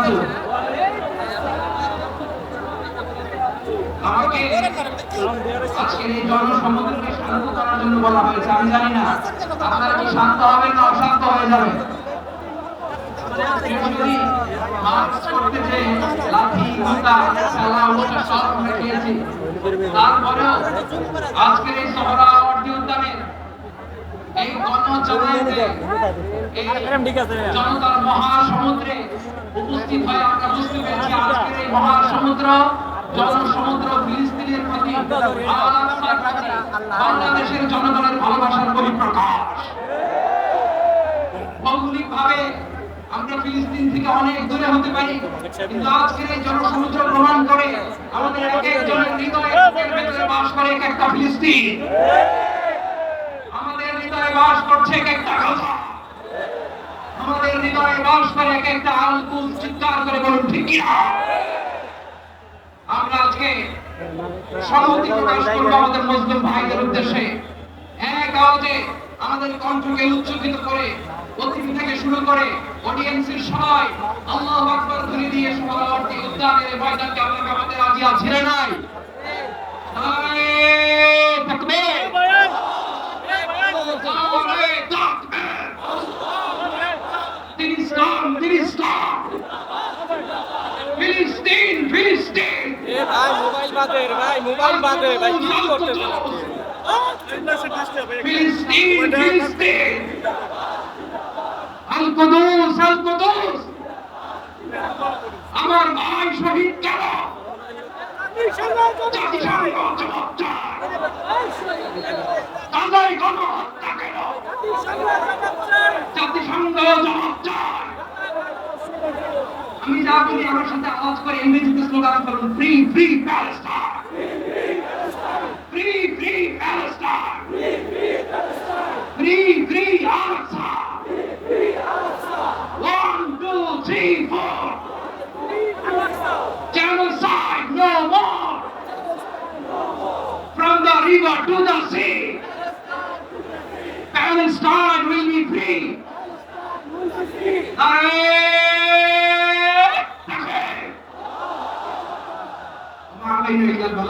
বারাকাতুহু আমাকে আজকের এই জনসমুদ্রকে শান্ত করার জন্য বলা হয়েছে আমি জানি না। আপনারা কি শান্ত হবেন না অশান্ত হয়ে যাবেন? যদি মাস্ক করতে যে লাঠি ঘুঁটা খেলা ওটা সব আমরা খেয়েছি। তারপরেও আজকের এই সোহরাওয়ার্দী উদ্যানে এই গণজমায়েতে এই জনতার মহাসমুদ্রে উপস্থিত হয়ে আমরা বুঝতে পেরেছি আজকের এই মহাসমুদ্র, জনসমুদ্র, ফিলিস্তিনের প্রতি বাংলাদেশের জনগণের ভালোবাসার বহিঃপ্রকাশ ভৌগোলিকভাবে আমরা ফিলিস্তিন থেকে অনেক দূরে হতে পারি, কিন্তু আজকের এই জনসমুদ্র প্রমাণ করে আমাদের এক একজনের হৃদয়ে বুকের ভেতরে বাস করে এক একটা ফিলিস্তিন। আমাদের হৃদয়ে বাস করছে এক একটা আমাদের হৃদয়ে বাস করে এক একটা আলকুল চিৎকার করে বলুন, ঠিক কিনা আমরা আজকে সংহতি প্রকাশ করব আমাদের মুসলিম ভাইদের উদ্দেশ্যে এক আওয়াজে আমাদের কণ্ঠকে উচ্চকিত করে, অতিথি থেকে শুরু করে অডিয়েন্সের সবাই আল্লাহ আকবর ধরে দিয়ে সমাবর্তী উদ্যানের ময়দানকে আমরা কামাতে রাজি আছি নাই নারে তাকবীর নারে তাকবীর ফিলিস্তিন ফিলিস্তিন ফিলিস্তিন ফিলিস্তিন এ ভাই মোবাইল বাদে রে ভাই মোবাইল বাদে ভাই কি করতে আমার শহীদ জাতিসংঘ আমি যা বলি আমার সাথে আওয়াজ করে ইংরেজিতে স্লোগান করুন free free Palestine free free Free, free free Free, one two three four Genocide no more! From the river to the sea! Palestine will be free! Palestine will be free!